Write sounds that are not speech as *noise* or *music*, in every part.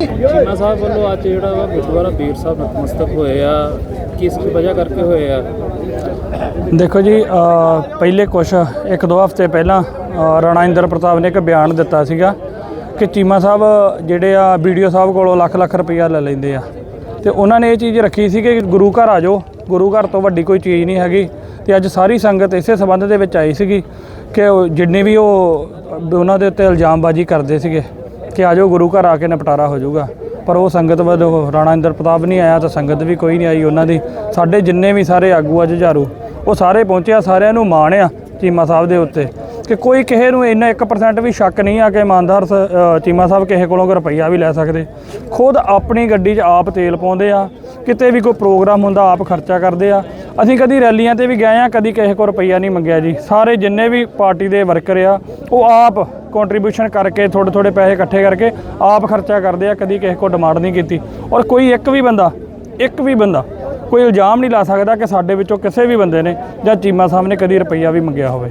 ਚੀਮਾ ਸਾਹਿਬ ਵੱਲੋਂ ਅੱਜ ਜਿਹੜਾ ਵਾ ਗੁਰਦੁਆਰਾ ਬੀਰ ਸਾਹਿਬ ਨਤਮਸਤਕ ਹੋਏ ਆ, ਕਿਸ ਵਜ੍ਹਾ ਕਰਕੇ ਹੋਏ ਆ? ਦੇਖੋ ਜੀ ਪਹਿਲੇ ਕੁਛ, ਇੱਕ ਦੋ ਹਫ਼ਤੇ ਪਹਿਲਾਂ ਰਾਣਾ ਇੰਦਰ ਪ੍ਰਤਾਪ ਨੇ ਇੱਕ ਬਿਆਨ ਦਿੱਤਾ ਸੀਗਾ ਕਿ ਚੀਮਾ ਸਾਹਿਬ ਜਿਹੜੇ ਆ ਵੀਡੀਓ ਸਾਹਿਬ ਕੋਲੋਂ ਲੱਖ ਲੱਖ ਰੁਪਈਆ ਲੈ ਲੈਂਦੇ ਆ। ਤੇ ਉਹਨਾਂ ਨੇ ਇਹ ਚੀਜ਼ ਰੱਖੀ ਸੀ ਕਿ ਗੁਰੂ ਘਰ ਆ ਜਾਓ, ਗੁਰੂ ਘਰ ਤੋਂ ਵੱਡੀ ਕੋਈ ਚੀਜ਼ ਨਹੀਂ ਹੈਗੀ। ਤੇ ਅੱਜ ਸਾਰੀ ਸੰਗਤ ਇਸੇ ਸਬੰਧ ਦੇ ਵਿੱਚ ਆਈ ਸੀਗੀ ਕਿ ਉਹ ਜਿੰਨੇ ਵੀ ਉਹ, ਉਹਨਾਂ ਦੇ ਉੱਤੇ ਇਲਜ਼ਾਮਬਾਜ਼ੀ ਕਰਦੇ ਸੀਗੇ ਕਿ ਆ ਜਾਓ, ਗੁਰੂ ਘਰ ਆ ਕੇ ਨਿਪਟਾਰਾ ਹੋ ਜਾਊਗਾ। ਪਰ ਉਹ ਸੰਗਤ ਵੱਲੋਂ ਰਾਣਾ ਇੰਦਰ ਪ੍ਰਤਾਪ ਨਹੀਂ ਆਇਆ ਤਾਂ ਸੰਗਤ ਵੀ ਕੋਈ ਨਹੀਂ ਆਈ, ਉਹਨਾਂ ਦੀ ਸਾਡੇ ਜਿੰਨੇ ਵੀ ਸਾਰੇ ਆਗੂ ਆ ਜੁਝਾਰੂ, ਉਹ ਸਾਰੇ ਪਹੁੰਚਿਆ, ਸਾਰਿਆਂ ਨੂੰ ਮਾਣ ਆ ਚੀਮਾ ਸਾਹਿਬ ਦੇ ਉੱਤੇ ਕਿ ਕੋਈ ਕਿਸੇ ਨੂੰ ਇੰਨਾ 1% ਵੀ ਸ਼ੱਕ ਨਹੀਂ ਆ ਕਿ ਇਮਾਨਦਾਰ ਸ- ਚੀਮਾ ਸਾਹਿਬ ਕਿਸੇ ਕੋਲੋਂ ਰੁਪਈਆ ਵੀ ਲੈ ਸਕਦੇ। ਖੁਦ ਆਪਣੀ ਗੱਡੀ 'ਚ ਆਪ ਤੇਲ ਪਾਉਂਦੇ ਆ, ਕਿਤੇ ਵੀ ਕੋਈ ਪ੍ਰੋਗਰਾਮ ਹੁੰਦਾ ਆਪ ਖਰਚਾ ਕਰਦੇ ਆ ਅਸੀਂ ਕਦੀ ਰੈਲੀਆਂ ਤੇ ਵੀ ਗਏ ਆ ਕਦੀ ਕਿਸੇ ਕੋਲ ਰੁਪਈਆ ਨਹੀਂ ਮੰਗਿਆ ਜੀ। ਸਾਰੇ ਜਿੰਨੇ ਵੀ ਪਾਰਟੀ ਦੇ ਵਰਕਰ ਆ, ਉਹ ਆਪ ਕੰਟਰੀਬਿਊਸ਼ਨ ਕਰਕੇ ਥੋੜੇ ਥੋੜੇ ਪੈਸੇ ਇਕੱਠੇ ਕਰਕੇ ਆਪ ਖਰਚਾ ਕਰਦੇ ਆ, ਕਦੀ ਕਿਸੇ ਕੋਲ ਡਿਮਾਂਡ ਨਹੀਂ ਕੀਤੀ। ਔਰ ਕੋਈ ਇੱਕ ਵੀ ਬੰਦਾ, ਇੱਕ ਵੀ ਬੰਦਾ ਕੋਈ ਇਲਜ਼ਾਮ ਨਹੀਂ ਲਾ ਸਕਦਾ ਕਿ ਸਾਡੇ ਵਿੱਚੋਂ ਕਿਸੇ ਵੀ ਬੰਦੇ ਨੇ ਜਾਂ ਚੀਮਾ ਸਾਹਿਬ ਨੇ ਕਦੀ ਰੁਪਈਆ ਵੀ ਮੰਗਿਆ ਹੋਵੇ।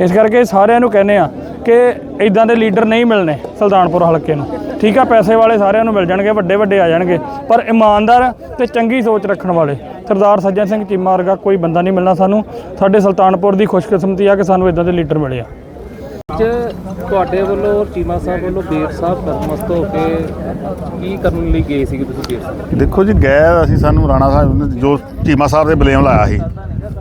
ਇਸ ਕਰਕੇ ਸਾਰਿਆਂ ਨੂੰ ਕਹਿੰਦੇ ਆ ਕਿ ਇਦਾਂ ਦੇ ਲੀਡਰ ਨਹੀਂ ਮਿਲਣੇ ਸੁਲਤਾਨਪੁਰ ਹਲਕੇ ਨੂੰ। ਠੀਕ ਆ, ਪੈਸੇ ਵਾਲੇ ਸਾਰਿਆਂ ਨੂੰ ਮਿਲ ਜਾਣਗੇ ਵੱਡੇ ਵੱਡੇ ਆ ਜਾਣਗੇ, ਪਰ ਇਮਾਨਦਾਰ ਤੇ ਚੰਗੀ ਸੋਚ ਰੱਖਣ ਵਾਲੇ ਸਰਦਾਰ ਸੱਜਣ ਸਿੰਘ ਚੀਮਾ ਵਰਗਾ ਕੋਈ ਬੰਦਾ ਨਹੀਂ ਮਿਲਣਾ ਸਾਨੂੰ। ਸਾਡੇ ਸੁਲਤਾਨਪੁਰ ਦੀ ਖੁਸ਼ਕਿਸਮਤੀ ਆ ਕਿ ਸਾਨੂੰ ਇਦਾਂ ਦੇ ਲੀਡਰ ਮਿਲੇ ਆ। ਅੱਜ ਤੁਹਾਡੇ ਵੱਲੋਂ ਔਰ ਚੀਮਾ ਸਾਹਿਬ ਵੱਲੋਂ ਬੀਰ ਸਾਹਿਬ ਨਤਮਸਤਕ ਹੋ ਕੇ ਕੀ ਕਰਨ ਲਈ ਗਏ ਸੀਗੇ ਤੁਸੀਂ ਬੀਰ ਸਾਹਿਬ? ਦੇਖੋ ਜੀ ਗਏ ਅਸੀਂ ਸਾਨੂੰ ਰਾਣਾ ਸਾਹਿਬ ਨੇ ਜੋ ਚੀਮਾ ਸਾਹਿਬ ਦੇ ਬਲੇਮ ਲਾਇਆ ਸੀ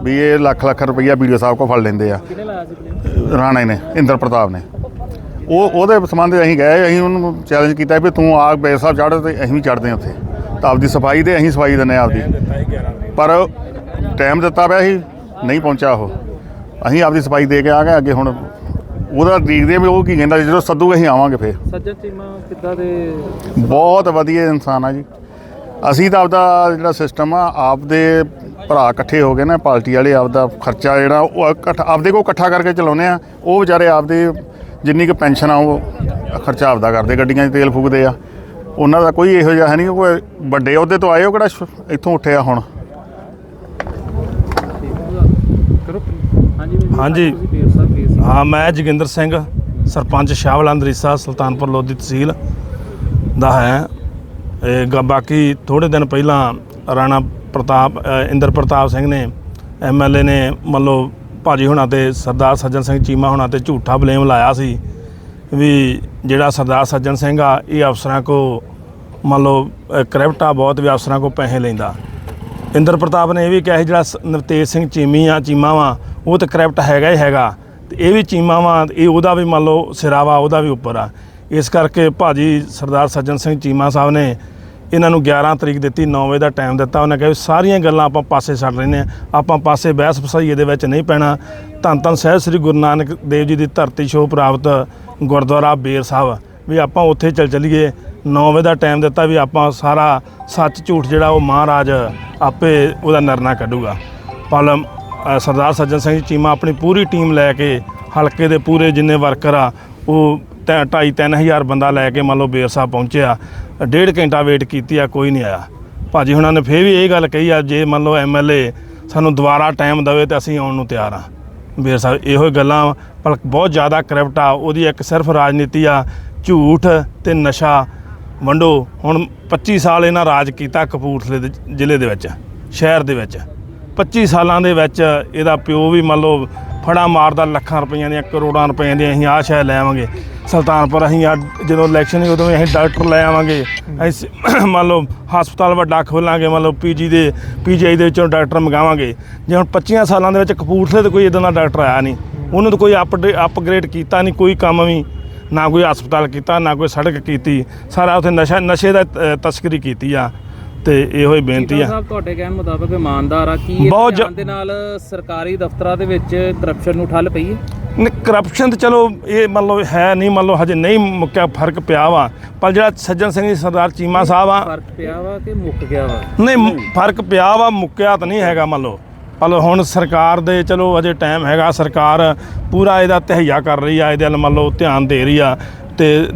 ਵੀ ਇਹ ਲੱਖ ਲੱਖ ਰੁਪਈਆ ਵੀਡੀਓ ਸਾਹਿਬ ਕੋ ਫੜ ਲੈਂਦੇ ਆ। ਕਿਹਨੇ ਲਾਇਆ ਸੀ blame? ਰਾਣੇ ਨੇ ਇੰਦਰ ਪ੍ਰਤਾਪ ਨੇ। ਉਹ ਉਹਦੇ ਸੰਬੰਧ ਅਸੀਂ ਗਏ ਅਸੀਂ ਉਹਨੂੰ ਚੈਲੰਜ ਕੀਤਾ ਵੀ ਤੂੰ ਆ ਬੇਰ ਸਾਹਿਬ ਚੜ੍ਹ ਤੇ ਅਸੀਂ ਵੀ ਚੜ੍ਹਦੇ ਹਾਂ ਉੱਥੇ। ਆਪਦੀ ਸਫ਼ਾਈ ਤੇ ਅਸੀਂ ਸਫ਼ਾਈ ਦਿੰਦੇ ਹਾਂ ਆਪਦੀ। ਪਰ ਟਾਈਮ ਦਿੱਤਾ ਪਿਆ ਸੀ ਨਹੀਂ ਪਹੁੰਚਿਆ ਉਹ। ਅਸੀਂ ਆਪਦੀ ਸਫ਼ਾਈ ਦੇ ਕੇ ਆ ਗਏ ਅੱਗੇ ਹੁਣ ਉਹਦਾ ਦੇਖਦੇ ਹਾਂ ਵੀ ਉਹ ਕੀ ਕਹਿੰਦਾ ਜਦੋਂ ਸੱਦੂ ਅਸੀਂ ਆਵਾਂਗੇ ਫੇਰ। ਸੱਜਣ ਚੀਮਾ ਕਿੱਦਾਂ ਦੇ? ਬਹੁਤ ਵਧੀਆ ਇਨਸਾਨ ਆ ਜੀ। ਅਸੀਂ ਤਾਂ ਆਪਦਾ ਜਿਹੜਾ ਸਿਸਟਮ ਆ ਆਪਦੇ ਭਰਾ ਇਕੱਠੇ ਹੋ ਗਏ ਨਾ ਪਾਰਟੀ ਵਾਲੇ ਆਪਦਾ ਖਰਚਾ ਜਿਹੜਾ ਉਹ ਇਕੱਠਾ ਆਪਦੇ ਕੋਲ ਇਕੱਠਾ ਕਰਕੇ ਚਲਾਉਂਦੇ ਆ। ਉਹ ਵਿਚਾਰੇ ਆਪਦੇ ਜਿੰਨੀ ਕੁ ਪੈਨਸ਼ਨ ਆ ਉਹ ਖਰਚਾ ਆਪਦਾ ਕਰਦੇ ਗੱਡੀਆਂ 'ਚ ਤੇਲ ਫੂਕਦੇ ਆ। ਉਹਨਾਂ ਦਾ ਕੋਈ ਇਹੋ ਜਿਹਾ ਹੈ ਨਹੀਂ ਕੋਈ ਵੱਡੇ ਅਹੁਦੇ ਤੋਂ ਆਏ ਉਹ ਕਿਹੜਾ ਸ਼- ਇੱਥੋਂ ਉੱਠਿਆ ਹੁਣ? ਹਾਂਜੀ। ਹਾਂ ਮੈਂ ਜੋਗਿੰਦਰ ਸਿੰਘ ਸਰਪੰਚ ਸ਼ਾਹਵਾਲਾ ਅੰਦਰੀਸਾ ਸੁਲਤਾਨਪੁਰ ਲੋਧੀ ਤਹਿਸੀਲ ਦਾ ਹੈ। ਇਹ ਗ- ਬਾਕੀ ਥੋੜੇ ਦਿਨ ਪਹਿਲਾਂ ਰਾਣਾ ਪ੍ਰਤਾਪ ਅ, ਇੰਦਰ ਪ੍ਰਤਾਪ ਸਿੰਘ ਨੇ ਐਮਐਲਏ ਨੇ ਮੰਨ ਲਓ ਭਾਜੀ ਹੁਣਾਂ ਤੇ ਸਰਦਾਰ ਸੱਜਣ ਸਿੰਘ ਚੀਮਾ ਹੁਣਾਂ ਤੇ ਝੂਠਾ ਬਲੇਮ ਲਾਇਆ ਸੀ। ਵੀ ਜਿਹੜਾ ਸਰਦਾਰ ਸੱਜਣ ਸਿੰਘ ਆ ਇਹ ਅਫਸਰਾਂ ਕੋ ਮੰਨ ਲਓ ਅ, ਕ੍ਰਿਪਟਾ ਬਹੁਤ ਵੀ ਅਫਸਰਾਂ ਕੋ ਪੈਸੇ ਲੈਂਦਾ। ਇੰਦਰ ਪ੍ਰਤਾਪ ਨੇ ਇਹ ਵੀ ਕਿਹਾ ਸੀ ਜਿਹੜਾ ਸ- ਨਵਤੇਜ ਸਿੰਘ ਚੀਮੀ ਆ ਚੀਮਾ ਵਾ ਉਹ ਤਾਂ ਕਰੈਪਟ ਹੈਗਾ ਹੀ ਹੈਗਾ। ਤੇ ਇਹ ਵੀ ਚੀਮਾ ਵਾ ਇਹ ਉਹਦਾ ਵੀ ਮੰਨ ਲਓ ਸਿਰਾ ਵਾ ਉਹਦਾ ਵੀ ਉੱਪਰ ਆ। ਇਸ ਕਰਕੇ ਭਾਜੀ ਸਰਦਾਰ ਸੱਜਣ ਸਿੰਘ ਚੀਮਾ ਸਾਹਿਬ ਨੇ ਇਹਨਾਂ ਨੂੰ 11 ਤਰੀਕ ਦਿੱਤੀ 9 ਵਜੇ ਦਾ ਟਾਈਮ ਦਿੱਤਾ। ਉਹਨੇ ਕਿਹਾ ਵੀ ਸਾਰੀਆਂ ਗੱਲਾਂ ਆਪਾਂ ਪਾਸੇ ਛੱਡ ਲੈਂਦੇ ਹਾਂ। ਆਪਾਂ ਪਾਸੇ ਬਹਿਸ ਫਸਾਈਏ ਦੇ ਵਿੱਚ ਨਹੀਂ ਪੈਣਾ। ਧੰਨ ਧੰਨ ਸਾਹਿਬ ਸ੍ਰੀ ਗੁਰੂ ਨਾਨਕ ਦੇਵ ਜੀ ਦੀ ਧਰਤੀ ਛੋਹ ਪ੍ਰਾਪਤ ਗੁਰਦੁਆਰਾ ਬੇਰ ਸਾਹਿਬ, ਵੀ ਆਪਾਂ ਉੱਥੇ ਚੱਲ ਚੱਲੀਏ। 9 ਵਜੇ ਦਾ ਟਾਈਮ ਦਿੱਤਾ ਵੀ ਆਪਾਂ ਸਾਰਾ ਸੱਚ ਝੂਠ ਜਿਹੜਾ ਉਹ ਮਹਾਰਾਜ ਆਪੇ ਉਹਦਾ ਨਿਰਣਾ ਕੱਢੂਗਾ। ਪਰ ਸਰਦਾਰ ਸੱਜਣ ਸਿੰਘ ਚੀਮਾ ਆਪਣੀ ਪੂਰੀ ਟੀਮ ਲੈ ਕੇ, ਹਲਕੇ ਦੇ ਪੂਰੇ ਜਿੰਨੇ ਵਰਕਰ ਆ, ਉਹ ਤੈ- ਢਾਈ ਤਿੰਨ ਹਜ਼ਾਰ ਬੰਦਾ ਲੈ ਕੇ ਮੰਨ ਲਓ ਬੇਰ ਸਾਹਿਬ ਪਹੁੰਚਿਆ। ਡੇਢ ਘੰਟਾ ਵੇਟ ਕੀਤੀ ਆ, ਕੋਈ ਨਹੀਂ ਆਇਆ। ਭਾਜੀ ਹੁਣਾਂ ਨੇ ਫੇਰ ਵੀ ਇਹ ਗੱਲ ਕਹੀ ਆ, ਜੇ ਮੰਨ ਲਓ ਐਮਐਲਏ ਸਾਨੂੰ ਦੁਬਾਰਾ ਟਾਈਮ ਦੇਵੇ ਤਾਂ ਅਸੀਂ ਆਉਣ ਨੂੰ ਤਿਆਰ ਆ। ਵੀਰ ਸਾਹਿਬ ਇਹੋ ਹੀ ਗੱਲਾਂ ਪਰ ਬਹੁਤ ਜ਼ਿਆਦਾ ਕਰਪਟ ਆ, ਉਹਦੀ ਇੱਕ ਸਿਰਫ ਰਾਜਨੀਤੀ ਆ, ਝੂਠ ਤੇ ਨਸ਼ਾ। ਵੰਡੋ, ਹੁਣ 25 ਸਾਲ ਇਹਨਾਂ ਰਾਜ ਕੀਤਾ ਕਪੂਰਥਲੇ ਦੇ ਜ਼ਿਲ੍ਹੇ ਦੇ ਵਿੱਚ, ਸ਼ਹਿਰ ਦੇ ਵਿੱਚ। 25 ਸਾਲਾਂ ਦੇ ਵਿੱਚ ਇਹਦਾ ਪਿਓ ਵੀ ਮੰਨ ਲਓ ਫੜਾ ਮਾਰਦਾ, ਲੱਖਾਂ ਰੁਪਈਆਂ ਦੀਆਂ ਕਰੋੜਾਂ ਰੁਪਈਆਂ ਦੀਆਂ ਅਸੀਂ ਆਹ ਸ਼ਹਿਰ ਲੈਵਾਂਗੇ ਸੁਲਤਾਨਪੁਰ ਅਸੀਂ ਆ ਜਦੋਂ ਇਲੈਕਸ਼ਨ ਸੀ ਉਦੋਂ ਅਸੀਂ ਡਾਕਟਰ ਲੈ ਆਵਾਂਗੇ। ਅਸੀਂ *coughs* ਮੰਨ ਲਓ ਹਸਪਤਾਲ ਵੱਡਾ ਖੋਲਾਂਗੇ ਮੰਨ ਲਓ ਪੀਜੀ ਦੇ ਪੀਜੀਆਈ ਦੇ ਵਿੱਚੋਂ ਡਾਕਟਰ ਮੰਗਾਵਾਂਗੇ। ਜੇ ਹੁਣ 25 ਸਾਲਾਂ ਦੇ ਵਿੱਚ ਕਪੂਰਥਲੇ ਤੇ ਕੋਈ ਇਦਾਂ ਦਾ ਡਾਕਟਰ ਆਇਆ ਨਹੀਂ ਉਹਨੂੰ ਤਾਂ ਕੋਈ ਅਪਗ੍ਰੇਡ ਕੀਤਾ ਨਹੀਂ ਕੋਈ ਕੰਮ ਵੀ ਨਾ ਕੋਈ ਹਸਪਤਾਲ ਕੀਤਾ ਨਾ ਕੋਈ ਸੜਕ ਕੀਤੀ ਸਾਰਾ ਉੱਥੇ ਨਸ਼ਾ ਨਸ਼ੇ ਦਾ ਤਸਕਰੀ ਕੀਤੀ ਆ ਤੇ ਇਹੋ ਹੀ ਬੇਨਤੀ ਆ। ਸਾਹਿਬ ਤੁਹਾਡੇ ਕਹਿਣ ਮੁਤਾਬਕ ਇਮਾਨਦਾਰ ਆ ਕੀ ਇਹ ਦੇ ਨਾਲ ਸਰਕਾਰੀ ਦਫ਼ਤਰਾਂ ਦੇ ਵਿੱਚ ਕਰਪਸ਼ਨ ਨੂੰ ਠੱਲ ਪਈ ਹੈ? ਕਰਪਸ਼ਨ ਤੇ ਚਲੋ ਇਹ ਮੰਨ ਲਓ ਹੈ ਨਹੀਂ ਮੰਨ ਲਓ ਹਜੇ ਨਹੀਂ ਮੁੱਕਿਆ ਫ਼ਰਕ ਪਿਆ ਵਾ। ਪਰ ਜਿਹੜਾ ਸੱਜਣ ਸਿੰਘ ਜੀ ਸਰਦਾਰ ਚੀਮਾ ਸਾਹਿਬ ਆ। ਫ਼ਰਕ ਪਿਆ ਵਾ ਕਿ ਮੁੱਕ ਗਿਆ ਵਾ? ਨਹੀਂ ਫ਼ਰਕ ਪਿਆ ਵਾ ਮੁੱਕਿਆ ਤਾਂ ਨਹੀਂ ਹੈਗਾ ਮੰਨ ਲਓ। ਪਰ ਹੁਣ ਸਰਕਾਰ ਦੇ ਚਲੋ ਅਜੇ ਟਾਈਮ ਹੈਗਾ ਸਰਕਾਰ ਪੂਰਾ ਇਹਦਾ ਤਹਈਆ ਕਰ ਰਹੀ ਆ ਇਹਦੇ ਵੱਲ ਮੰਨ ਲਓ ਧਿਆਨ ਦੇ ਰਹੀ ਆ। ਤੇ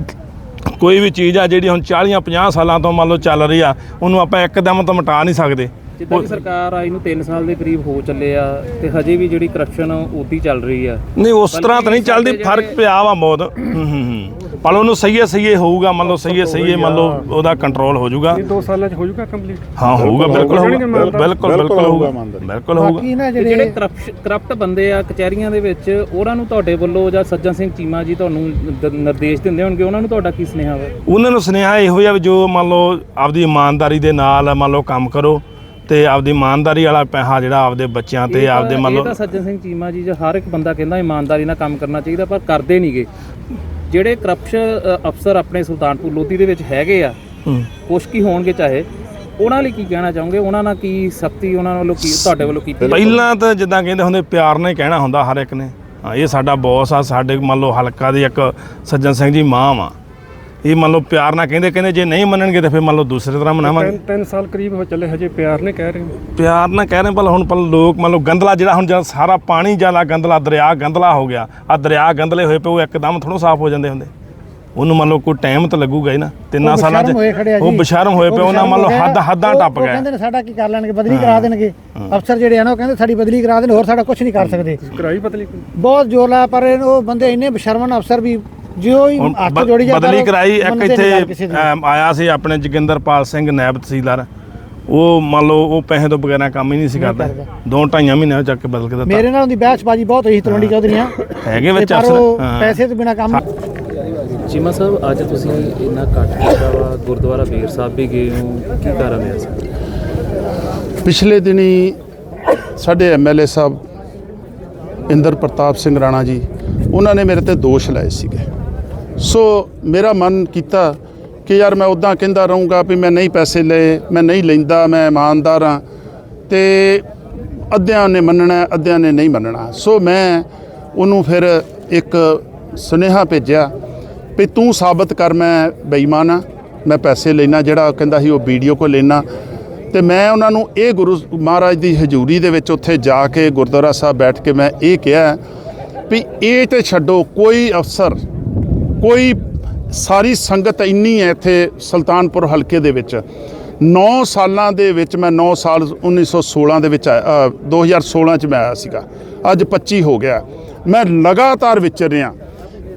ਕੋਈ ਵੀ ਚੀਜ਼ ਆ ਜਿਹੜੀ ਹੁਣ 40 50 ਸਾਲਾਂ ਤੋਂ ਮੰਨ ਲਓ ਚੱਲ ਰਹੀ ਆ ਉਹਨੂੰ ਆਪਾਂ ਇੱਕਦਮ ਤਾਂ ਮਿਟਾ ਨਹੀਂ ਸਕਦੇ। ਜਿੱਦਾਂ ਕਿ ਸਰਕਾਰ ਆਈ ਨੂੰ 3 ਸਾਲ ਦੇ ਕਰੀਬ ਹੋ ਚੱਲੇ ਆ ਤੇ ਹਜੇ ਵੀ ਜਿਹੜੀ ਕਰਪਸ਼ਨ ਉਦੀ ਚੱਲ ਰਹੀ ਆ। ਨਹੀਂ ਉਸ ਤਰ੍ਹਾਂ ਤਾਂ ਨਹੀਂ ਚੱਲਦੀ ਫ਼ਰਕ ਪਿਆ ਵਾ ਬਹੁਤ। *coughs* ਹੂੰ, ਹੂੰ, ਹੂੰ। ਪਰ ਉਹਨੂੰ ਸਹੀ ਹੈ ਸਹੀ ਹੈ ਹੋਊਗਾ ਮੰਨ ਲਓ ਸਹੀ ਹੈ ਸਹੀ ਹੈ ਮੰਨ ਲਓ ਉਹਦਾ ਕੰਟਰੋਲ ਹੋ ਜਾਊਗਾ। ਦੋ ਸਾਲਾਂ 'ਚ ਹੋ ਜਾਊਗਾ ਕੰਪਲੀਟ ਹਾਂ ਹੋਊਗਾ ਬਿਲਕੁਲ ਹੋਊਗਾ। ਬਿਲਕੁਲ ਬਿਲਕੁਲ ਹੋਊਗਾ ਬਿਲਕੁਲ ਹੋਊਗਾ। ਜਿਹੜੇ ਕਰਪਟ ਬੰਦੇ ਆ ਕਚਹਿਰੀਆਂ ਦੇ ਵਿੱਚ ਉਹਨਾਂ ਨੂੰ ਤੁਹਾਡੇ ਵੱਲੋਂ ਜਾਂ ਸੱਜਣ ਸਿੰਘ ਚੀਮਾ ਜੀ ਤੁਹਾਨੂੰ ਨਿਰਦੇਸ਼ ਦਿੰਦੇ ਹੋਣਗੇ ਉਹਨਾਂ ਨੂੰ ਤੁਹਾਡਾ ਕੀ ਸੁਨੇਹਾ ਵਾ? ਉਹਨਾਂ ਨੂੰ ਸੁਨੇਹਾ ਇਹੋ ਜਿਹਾ ਵੀ ਜੋ ਮੰਨ ਲਓ ਆਪਦੀ ਇਮਾਨਦਾਰੀ ਦੇ ਨਾਲ ਮੰਨ ਲਓ ਕੰਮ ਕਰੋ। ਤੇ ਆਪਦੀ ਇਮਾਨਦਾਰੀ ਵਾਲਾ ਪੈਸਾ ਜਿਹੜਾ ਆਪਦੇ ਬੱਚਿਆਂ ਤੇ ਆਪਦੇ ਮੰਨ ਇਹ ਤਾਂ ਸੱਜਣ ਸਿੰਘ ਚੀਮਾ ਜੀ ਜਾਂ ਹਰ ਇੱਕ ਬੰਦਾ ਕਹਿੰਦਾ ਇਮਾਨਦਾਰੀ ਨਾਲ ਕੰਮ ਕਰਨਾ ਚਾਹੀਦਾ ਪਰ ਕਰਦੇ ਨਹੀਂਗੇ ਜਿਹੜੇ ਕਰਪਸ਼ਨ ਅਫਸਰ ਆਪਣੇ ਸੁਲਤਾਨਪੁਰ ਲੋਧੀ ਦੇ ਵਿੱਚ ਹੈਗੇ ਆ ਹੂੰ। ਕੁਛ ਕੀ ਹੋਣਗੇ ਚਾਹੇ ਉਹਨਾਂ ਲਈ ਕੀ ਕਹਿਣਾ ਚਾਹੋਗੇ ਉਹਨਾਂ ਨਾਲ ਕੀ ਸਖਤੀ ਉਹਨਾਂ ਵੱਲੋਂ ਕੀ ਤੁਹਾਡੇ ਵੱਲੋਂ ਕੀਤੀ? ਪਹਿਲਾਂ ਤਾਂ ਜਿੱਦਾਂ ਕਹਿੰਦੇ ਹੁੰਦੇ ਪਿਆਰ ਨਾਲ ਹੀ ਕਹਿਣਾ ਹੁੰਦਾ ਹਰ ਇੱਕ ਨੇ ਹਾਂ ਇਹ ਸਾਡਾ ਬੌਸ ਆ ਸਾਡੇ ਮੰਨ ਲਓ ਹਲਕਾ ਦੀ ਇੱਕ ਸੱਜਣ ਸਿੰਘ ਜੀ ਮਾਂ ਵਾ ਇਹ ਮੰਨ ਲਓ ਪਿਆਰ ਨਾਲ ਕਹਿੰਦੇ ਕਹਿੰਦੇ ਜੇ ਨਹੀਂ ਮੰਨਣਗੇ ਤਾਂ ਫਿਰ ਮੰਨ ਲਓ ਦੂਸਰੀ ਤਰ੍ਹਾਂ ਮਨਾਵਾਂਗੇ। 3 ਸਾਲ ਕਰੀਬ ਹੋ ਚੱਲੇ ਹਜੇ ਪਿਆਰ ਨੇ ਕਹਿ ਰਹੇ ਹੋ। ਪਿਆਰ ਨਾਲ ਕਹਿ ਰਹੇ ਪਰ ਹੁਣ ਪਰ ਲੋਕ ਮੰਨ ਲਓ ਗੰਦਲਾ ਜਿਹੜਾ ਹੁਣ ਜਦ ਸਾਰਾ ਪਾਣੀ ਜ਼ਿਆਦਾ ਗੰਦਲਾ ਦਰਿਆ ਗੰਦਲਾ ਹੋ ਗਿਆ ਆ ਦਰਿਆ ਗੰਦਲੇ ਹੋਏ ਪਏ ਉਹ ਇੱਕਦਮ ਥੋੜੋ ਸਾਫ਼ ਹੋ ਜਾਂਦੇ ਹੁੰਦੇ। ਉਹਨੂੰ ਮੰਨ ਲਓ ਕੋਈ ਟਾਈਮ ਤਾਂ ਲੱਗੂਗਾ ਹੀ ਨਾ ਤਿੰਨਾਂ ਸਾਲਾਂ 'ਚ ਉਹ ਬਸ਼ਰਮ ਹੋਏ ਪਏ ਉਹਨਾਂ ਮੰਨ ਲਓ ਹੱਦ ਹੱਦਾਂ ਟੱਪ ਉਹ ਗਏ। ਕਹਿੰਦੇ ਨੇ ਸਾਡਾ ਕੀ ਕਰ ਲੈਣਗੇ ਬਦਲੀ ਕਰਾ ਦੇਣਗੇ। ਅਫਸਰ ਜਿਹੜੇ ਆ ਨਾ ਉਹ ਕਹਿੰਦੇ ਸਾਡੀ ਬਦਲੀ ਕਰਾ ਦੇਣ ਹੋਰ ਸਾਡਾ ਕੁਝ ਨਹੀਂ ਕਰ ਸਕਦੇ। ਕਰਾਈ ਬਦਲੀ ਬਹੁਤ ਜ਼ੋਰ ਲਾਇਆ ਪਰ ਉਹ ਬੰਦੇ ਇੰਨੇ ਬਸ਼ਰਮਨ ਅਫਸਰ ਵੀ ਜਿਉਂ ਹੀ ਹੁਣ ਹੱਥ ਬ- ਜੋੜੀ ਜਾਂਦਾ ਬਦਲੀ ਕਰਾਈ ਇੱਕ ਮੰਨਦੇ ਨਹੀਂ ਗੱਲ ਕਿਸੇ ਇੱਥੇ ਦੀ। ਅਮ, ਆਇਆ ਸੀ ਆਪਣੇ ਜੋਗਿੰਦਰਪਾਲ ਸਿੰਘ ਨਾਇਬ ਤਹਿਸੀਲਦਾਰ। ਉਹ ਮੰਨ ਲਓ ਉਹ ਪੈਸੇ ਤੋਂ ਬਗੈਰਾ ਕੰਮ ਹੀ ਨਹੀਂ ਸੀ ਕਰਦਾ। ਦੋ ਢਾਈਆਂ ਮਹੀਨਿਆਂ ਚੱਕ ਕੇ ਬਦਲ ਕੇ ਦਿੱਤਾ। ਮੇਰੇ ਨਾਲ ਉਹਦੀ ਬਹਿਸਬਾਜੀ ਬਹੁਤ ਹੋਈ ਸੀ ਤਲਵੰਡੀ ਚੌਧਰੀਆਂ। ਹੈਗੇ ਵਿੱਚ ਪਰ ਹਾਂ। ਪੈਸੇ ਤੋਂ ਬਿਨਾ ਕੰਮ ਚੀਮਾ ਸਾਹਿਬ ਅੱਜ ਤੁਸੀਂ ਇੰਨਾ ਇਕੱਠ ਕੀਤਾ ਵਾ ਗੁਰਦੁਆਰਾ ਬੀਰ ਸਾਹਿਬ ਵੀ ਗਏ ਹੋ ਕੀ ਕਾਰਨ ਹੈ ਇਸ ਪਿਛਲੇ ਦਿਨੀ ਸਾਡੇ ਐਮਐਲਏ ਸਾਹਿਬ ਇੰਦਰ ਪ੍ਰਤਾਪ ਸਿੰਘ ਰਾਣਾ ਜੀ ਉਹਨਾਂ ਨੇ ਮੇਰੇ ਤੇ ਦੋਸ਼ ਲਾਏ ਸੀਗੇ। ਸੋ ਮੇਰਾ ਮਨ ਕੀਤਾ ਕਿ ਯਾਰ ਮੈਂ ਉਦਾਂ ਕਹਿੰਦਾ ਰਹੂੰਗਾ ਵੀ ਮੈਂ ਨਹੀਂ ਪੈਸੇ ਲਏ, ਮੈਂ ਨਹੀਂ ਲੈਂਦਾ, ਮੈਂ ਇਮਾਨਦਾਰ ਹਾਂ। ਤੇ ਅੱਧਿਆਂ ਨੇ ਮੰਨਣਾ, ਅੱਧਿਆਂ ਨੇ ਨਹੀਂ ਮੰਨਣਾ। ਸੋ ਮੈਂ ਉਹਨੂੰ ਫਿਰ ਇੱਕ ਸੁਨੇਹਾ ਭੇਜਿਆ ਵੀ ਤੂੰ ਸਾਬਤ ਕਰ, ਮੈਂ ਬੇਈਮਾਨ ਹਾਂ, ਮੈਂ ਪੈਸੇ ਲੈਣਾ ਜਿਹੜਾ ਕਹਿੰਦਾ ਸੀ ਉਹ ਵੀਡੀਓ ਕੋ ਲੈਣਾ ਤੇ ਮੈਂ ਉਹਨਾਂ ਨੂੰ ਇਹ ਗੁਰੂ ਮਹਾਰਾਜ ਦੀ ਹਜ਼ੂਰੀ ਦੇ ਵਿੱਚ ਉੱਥੇ ਜਾ ਕੇ ਗੁਰਦੁਆਰਾ ਸਾਹਿਬ ਬੈਠ ਕੇ ਮੈਂ ਇਹ ਕਿਹਾ ਵੀ ਇਹ ਤੇ ਛੱਡੋ, ਕੋਈ ਅਫਸਰ ਕੋਈ ਸਾਰੀ ਸੰਗਤ ਇੰਨੀ ਹੈ ਇੱਥੇ ਸੁਲਤਾਨਪੁਰ ਹਲਕੇ ਦੇ ਵਿੱਚ। 9 ਸਾਲਾਂ ਦੇ ਵਿੱਚ ਮੈਂ 9 ਸਾਲ 1916 ਦੇ ਵਿੱਚ ਆਇਆ ਅ, 2016 ਚ ਮੈਂ ਆਇਆ ਸੀਗਾ। ਅੱਜ 25 ਹੋ ਗਿਆ। ਮੈਂ ਲਗਾਤਾਰ ਵਿਚਰ ਰਿਹਾ।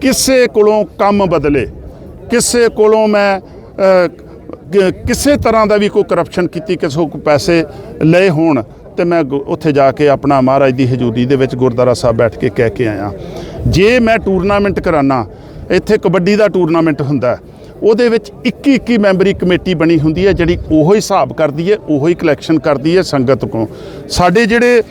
ਕਿਸੇ ਕੋਲੋਂ ਕੰਮ ਬਦਲੇ ਕਿਸੇ ਕੋਲੋਂ ਮੈਂ ਕਿਸੇ ਤਰ੍ਹਾਂ ਦਾ ਵੀ ਕੋਈ ਕਰਪਸ਼ਨ ਕੀਤੀ ਕਿਸੇ ਕੋਲ ਪੈਸੇ ਲਏ ਹੋਣ ਤੇ ਮੈਂ ਗੁ- ਉੱਥੇ ਜਾ ਕੇ ਆਪਣਾ ਮਹਾਰਾਜ ਦੀ ਹਜ਼ੂਰੀ ਦੇ ਵਿੱਚ ਗੁਰਦੁਆਰਾ ਸਾਹਿਬ ਬੈਠ ਕੇ ਕਹਿ ਕੇ ਆਇਆ। ਜੇ ਮੈਂ ਟੂਰਨਾਮੈਂਟ ਕਰਾਨਾ ਇੱਥੇ ਕਬੱਡੀ ਦਾ ਟੂਰਨਾਮੈਂਟ ਹੁੰਦਾ ਹੈ, ਉਹਦੇ ਵਿੱਚ 21 21 ਮੈਂਬਰੀ ਕਮੇਟੀ ਬਣੀ ਹੁੰਦੀ ਹੈ ਜਿਹੜੀ ਉਹੋ ਹੀ ਹਿਸਾਬ ਕਰਦੀ ਹੈ ਉਹੋ ਹੀ ਕਲੈਕਸ਼ਨ ਕਰਦੀ ਹੈ ਸੰਗਤ ਕੋਲ। ਸਾਡੇ ਜਿਹੜੇ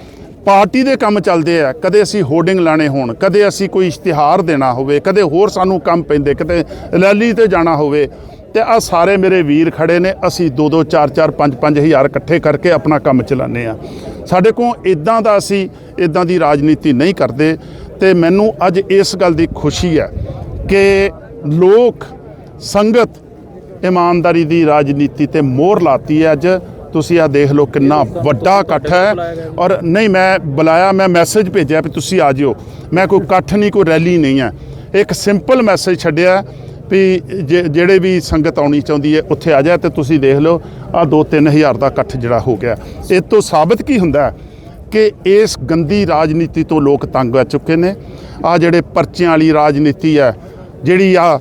ਪਾਰਟੀ ਦੇ ਕੰਮ ਚੱਲਦੇ ਆ ਕਦੇ ਅਸੀਂ ਹੋਰਡਿੰਗ ਲਾਣੇ ਹੋਣ ਕਦੇ ਅਸੀਂ ਕੋਈ ਇਸ਼ਤਿਹਾਰ ਦੇਣਾ ਹੋਵੇ ਕਦੇ ਹੋਰ ਸਾਨੂੰ ਕੰਮ ਪੈਂਦੇ ਕਦੇ ਰੈਲੀ ਤੇ ਜਾਣਾ ਹੋਵੇ ਤੇ ਆ ਸਾਰੇ ਮੇਰੇ ਵੀਰ ਖੜੇ ਨੇ ਅਸੀਂ 2 2 4 4 5 5 ਹਜ਼ਾਰ ਇਕੱਠੇ ਕਰਕੇ ਆਪਣਾ ਕੰਮ ਚਲਾਉਂਦੇ ਆ। ਸਾਡੇ ਕੋਲ ਇਦਾਂ ਦਾ ਅਸੀਂ ਇਦਾਂ ਦੀ ਰਾਜਨੀਤੀ ਨਹੀਂ ਕਰਦੇ ਤੇ ਮੈਨੂੰ ਅੱਜ ਇਸ ਗੱਲ ਦੀ ਖੁਸ਼ੀ ਹੈ ਕਿ ਲੋਕ ਸੰਗਤ ਇਮਾਨਦਾਰੀ ਦੀ ਰਾਜਨੀਤੀ ਤੇ ਮੋਹਰ ਲਾਤੀ ਹੈ ਅੱਜ। ਤੁਸੀਂ ਆ ਦੇਖ ਲਓ ਕਿੰਨਾ ਵੱਡਾ ਇਕੱਠ ਹੈ। ਔਰ ਨਹੀਂ, ਮੈਂ ਬੁਲਾਇਆ, ਮੈਂ ਮੈਸੇਜ ਭੇਜਿਆ ਵੀ ਤੁਸੀਂ ਆ ਜਿਓ। ਮੈਂ ਕੋਈ ਇਕੱਠ ਨਹੀਂ, ਕੋਈ ਰੈਲੀ ਨਹੀਂ ਹੈ। ਇੱਕ ਸਿੰਪਲ ਮੈਸੇਜ ਛੱਡਿਆ ਵੀ ਜੇ- ਜਿਹੜੇ ਵੀ ਸੰਗਤ ਆਉਣੀ ਚਾਹੁੰਦੀ ਹੈ, ਉੱਥੇ ਆ ਜਾਏ ਤੇ ਤੁਸੀਂ ਦੇਖ ਲਓ ਆ 2-3 ਹਜ਼ਾਰ ਦਾ ਇਕੱਠ ਜਿਹੜਾ ਹੋ ਗਿਆ। ਇਹ ਤੋਂ ਸਾਬਤ ਕੀ ਹੁੰਦਾ ਕਿ ਇਸ ਗੰਦੀ ਰਾਜਨੀਤੀ ਤੋਂ ਲੋਕ ਤੰਗ ਆ ਚੁੱਕੇ ਨੇ। ਆ ਜਿਹੜੇ ਪਰਚਿਆਂ ਵਾਲੀ ਰਾਜਨੀਤੀ ਹੈ ਜਿਹੜੀ ਆ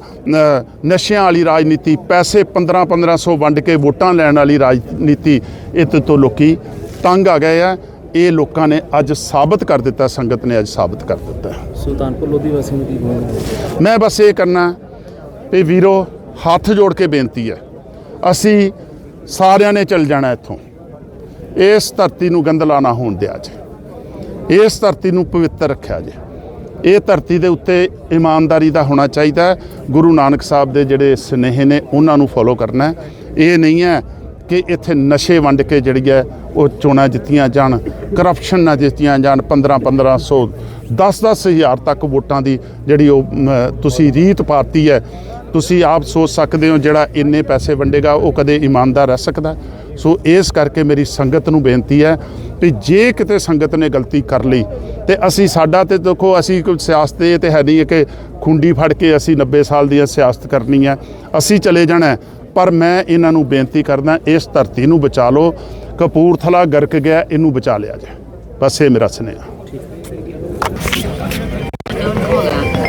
ਨਸ਼ਿਆਂ ਵਾਲੀ ਰਾਜਨੀਤੀ ਪੈਸੇ 15 1500 ਵੰਡ ਕੇ ਵੋਟਾਂ ਲੈਣ ਵਾਲੀ ਰਾਜਨੀਤੀ ਇਹ ਤੋਂ ਲੋਕੀ ਤੰਗ ਆ ਗਏ ਆ। ਇਹ ਲੋਕਾਂ ਨੇ ਅੱਜ ਸਾਬਤ ਕਰ ਦਿੱਤਾ ਸੰਗਤ ਨੇ ਅੱਜ ਸਾਬਤ ਕਰ ਦਿੱਤਾ। ਸੁਲਤਾਨਪੁਰ ਲੋਧੀ ਵਾਸੀਆਂ ਨੂੰ ਕੀ ਕਹੋਗੇ? ਮੈਂ ਬਸ ਇਹ ਕਰਨਾ ਵੀ ਵੀਰੋ ਹੱਥ ਜੋੜ ਕੇ ਬੇਨਤੀ ਹੈ ਅਸੀਂ ਸਾਰਿਆਂ ਨੇ ਚੱਲ ਜਾਣਾ ਇੱਥੋਂ। ਇਸ ਧਰਤੀ ਨੂੰ ਗੰਦਲਾ ਨਾ ਹੋਣ ਦਿਆ ਜੇ ਇਸ ਧਰਤੀ ਨੂੰ ਪਵਿੱਤਰ ਰੱਖਿਆ ਜੇ। ਇਹ ਧਰਤੀ ਦੇ ਉੱਤੇ ਇਮਾਨਦਾਰੀ ਦਾ ਹੋਣਾ ਚਾਹੀਦਾ ਗੁਰੂ ਨਾਨਕ ਸਾਹਿਬ ਦੇ ਜਿਹੜੇ ਸੁਨੇਹੇ ਨੇ, ਉਹਨਾਂ ਨੂੰ ਫੋਲੋ ਕਰਨਾ ਇਹ ਨਹੀਂ ਹੈ ਕਿ ਇੱਥੇ ਨਸ਼ੇ ਵੰਡ ਕੇ ਜਿਹੜੀ ਹੈ ਉਹ ਚੋਣਾਂ ਜਿੱਤੀਆਂ ਜਾਣ ਕਰਪਸ਼ਨ ਨਾ ਜਿੱਤੀਆਂ ਜਾਣ 15 1500 10 10 ਹਜ਼ਾਰ ਤੱਕ ਵੋਟਾਂ ਦੀ ਜਿਹੜੀ ਉਹ ਤੁਸੀਂ ਰੀਤ ਪਾਤੀ ਹੈ। ਤੁਸੀਂ ਆਪ ਸੋਚ ਸਕਦੇ ਹੋ ਜਿਹੜਾ ਇੰਨੇ ਪੈਸੇ ਵੰਡੇਗਾ, ਉਹ ਕਦੇ ਇਮਾਨਦਾਰ ਰਹਿ ਸਕਦਾ ਸੋ ਇਸ ਕਰਕੇ ਮੇਰੀ ਸੰਗਤ ਨੂੰ ਬੇਨਤੀ ਹੈ ਵੀ ਜੇ ਕਿਤੇ ਸੰਗਤ ਨੇ ਗਲਤੀ ਕਰ ਲਈ ਤੇ ਅਸੀਂ ਸਾਡਾ ਤੇ ਦੇਖੋ, ਅਸੀਂ ਕੋਈ ਸਿਆਸਤ ਇਹ ਤੇ ਹੈ ਨਹੀਂ ਕਿ ਖੁੰਡੀ ਫੜ ਕੇ ਅਸੀਂ 90 ਸਾਲ ਦੀ ਸਿਆਸਤ ਕਰਨੀ ਹੈ। ਅਸੀਂ ਚਲੇ ਜਾਣਾ ਪਰ ਮੈਂ ਇਹਨਾਂ ਨੂੰ ਬੇਨਤੀ ਕਰਦਾ, ਇਸ ਧਰਤੀ ਨੂੰ ਬਚਾ ਲਓ, ਕਪੂਰਥਲਾ ਗਰਕ ਗਿਆ, ਇਹਨੂੰ ਬਚਾ ਲਿਆ ਜਾਏ। ਬਸ ਇਹ ਮੇਰਾ ਸੁਨੇਹਾ।